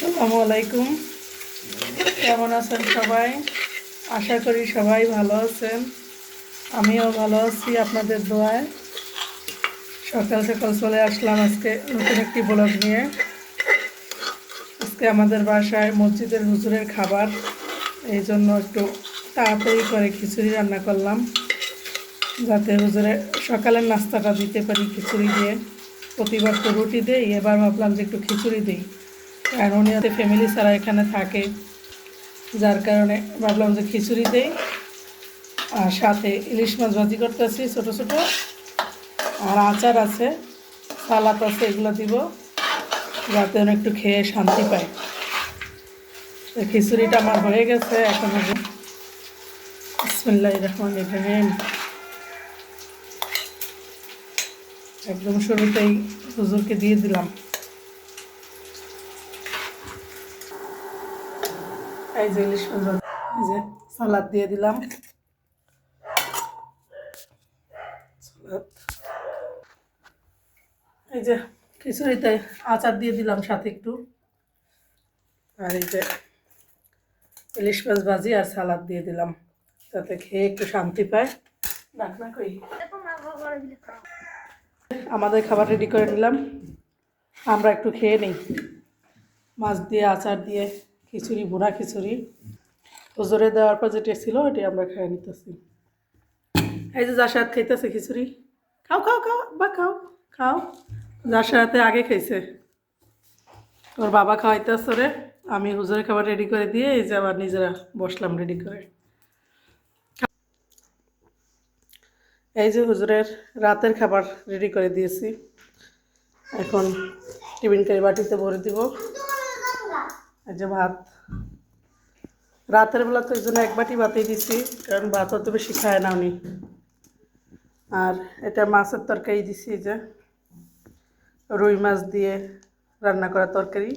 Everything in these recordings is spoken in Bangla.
আসসালামু আলাইকুম। কেমন আছেন সবাই? আশা করি সবাই ভালো আছেন। আমিও ভালো আছি আপনাদের দোয়ায়। সকাল সকাল চলে আসলাম আজকে নতুন একটি ব্লগ নিয়ে। আজকে আমাদের বাসায় মসজিদের হুজুরের খাবার। এই জন্য একটু তাড়াতাড়ি করে খিচুড়ি রান্না করলাম। যাতে হুজুরে সকালের নাস্তাটা দিতে পারি খিচুড়ি দিয়ে। প্রতিবার তো রুটি দেই, এবার ভাবলাম যে একটু খিচুড়ি দিই। কারণ উনি হয়তো ফ্যামিলি ছাড়া এখানে থাকে। যার কারণে ভাবলাম যে খিচুড়ি দেই আর সাথে ইলিশ মাছ ভাজি করতেছি ছোটো ছোটো। আর আচার আছে, সালাদ আছে, এগুলো দিব, যাতে উনি একটু খেয়ে শান্তি পায়। খিচুড়িটা আমার হয়ে গেছে, এখন বিসমিল্লাহ রহমান ইব্রাহিম একদম শুরুতেই হুজুরকে দিয়ে দিলাম। এই যে ইলিশ মাছ এই যে সালাদ দিয়ে দিলাম। এই যে খিচুড়িতে আচার দিয়ে দিলাম সাথে একটু। আর এই যে ইলিশ মাছ ভাজি আর সালাদ দিয়ে দিলাম তাতে খেয়ে একটু শান্তি পায়। কই? আমাদের খাবার রেডি করে নিলাম। আমরা একটু খেয়ে নিই। মাছ দিয়ে, আচার দিয়ে। খিচুড়ি বুড়া খিচুড়ি। হুজুরে দেওয়ার পর যেটা ছিল ওটি আমরা খেয়ে নিতেছি। এই যে যার সাথে খাইতেছে খিচুড়ি, খাও খাও খাও, বা খাও খাও। যার সাথে আগে খাইছে, ওর বাবা খাওয়াইতেছে রে। আমি হুজুরের খাবার রেডি করে দিয়ে এই যে আবার নিজেরা বসলাম রেডি করে। এই যে হুজুরের রাতের খাবার রেডি করে দিয়েছি। এখন টিফিন কারি বাটিতে ভরে দিব। এই যে ভাত। রাতের বেলা তো এই জন্য এক বাটি ভাতেই দিছি, কারণ ভাত অত বেশি খায় না উনি। আর এটা মাছের তরকারি দিছি যে। রুই মাছ দিয়ে রান্না করা তরকারি।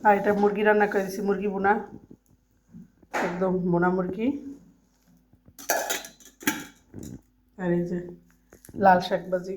আর এটা মুরগি রান্না করে দিছি, মুরগি বোনা একদম বোনা মুরগি। আর এই যে লাল শাক ভাজি